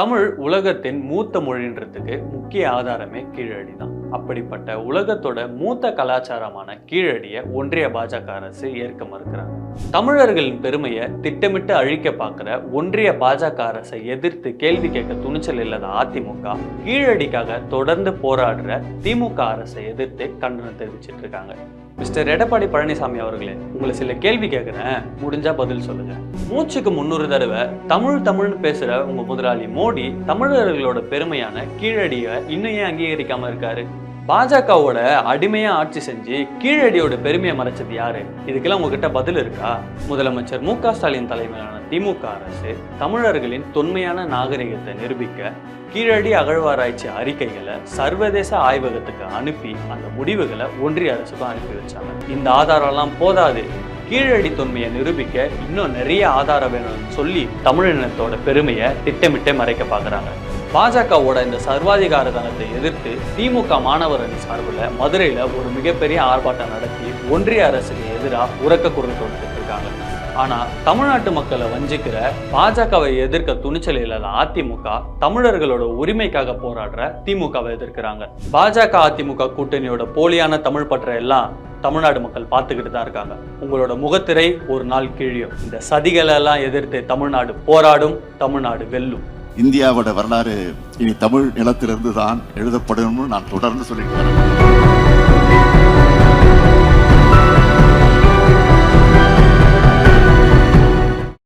தமிழ் உலகத்தின் மூத்த மொழின்றதுக்கு முக்கிய ஆதாரமே கீழடி தான். அப்படிப்பட்ட உலகத்தோட மூத்த கலாச்சாரமான கீழடியை ஒன்றிய பாஜக அரசு ஏற்க மறுக்கிறாங்க. தமிழர்களின் பெருமையை திட்டமிட்டு அழிக்க பார்க்குற ஒன்றிய பாஜக அரசை எதிர்த்து கேள்வி கேட்க துணிச்சல் இல்லாத அதிமுக கீழடிக்காக தொடர்ந்து போராடுற திமுக அரசை எதிர்த்து கண்டனம் தெரிவிச்சிட்டு இருக்காங்க. மிஸ்டர் எடப்பாடி பழனிசாமி அவர்களே உங்களை சில கேள்வி கேட்குறேன் முடிஞ்சா பதில் சொல்லுங்க. மூச்சுக்கு முன்னூறு தடவை தமிழ் தமிழ்னு பேசுற உங்க முதலாளி மோடி தமிழர்களோட பெருமையான கீழடியை இன்னும் ஏன் அங்கீகரிக்காம இருக்காரு? பாஜகவோட அடிமையா ஆட்சி செஞ்சு கீழடியோட பெருமையை மறைச்சது யாரு? இதுக்கெல்லாம் உங்ககிட்ட பதில் இருக்கா? முதலமைச்சர் மு க ஸ்டாலின் தலைமையிலான திமுக அரசு தமிழர்களின் தொன்மையான நாகரிகத்தை நிரூபிக்க கீழடி அகழ்வாராய்ச்சி அறிக்கைகளை சர்வதேச ஆய்வகத்துக்கு அனுப்பி அந்த முடிவுகளை ஒன்றிய அரசுக்கும் அனுப்பி வச்சாங்க. இந்த ஆதாரம்லாம் போதாது. கீழடி தொன்மையை நிரூபிக்க இன்னும் நிறைய ஆதாரம் வேணும்னு சொல்லி தமிழினத்தோட பெருமையை திட்டமிட்டே மறைக்க பார்க்குறாங்க பாஜகவோட இந்த சர்வாதிகாரத்தனத்தை எதிர்த்து திமுக மாணவர் அணி சார்பில் மதுரையில் ஒரு மிகப்பெரிய ஆர்ப்பாட்டம் நடத்தி ஒன்றிய அரசுக்கு எதிராக உறக்க குரல் கொடுத்துட்டு இருக்காங்க. ஆனால் தமிழ்நாட்டு மக்களை வஞ்சிக்கிற பாஜகவை எதிர்க்க துணிச்சல் இல்லாத அதிமுக தமிழர்களோட உரிமைக்காக போராடுற திமுகவை எதிர்க்கிறாங்க. பாஜக அதிமுக கூட்டணியோட போலியான தமிழ் பற்ற எல்லாம் தமிழ்நாடு மக்கள் பார்த்துக்கிட்டு தான் இருக்காங்க. உங்களோட முகத்திரை ஒரு நாள் கீழியும். இந்த சதிகளை எல்லாம் எதிர்த்து தமிழ்நாடு போராடும் தமிழ்நாடு வெல்லும். இந்தியாவோட வரலாறு இனி தமிழ் நிலத்திலிருந்து தான் எழுதப்படணும்னு நான் தொடர்ந்து சொல்லிட்டு வரேன்.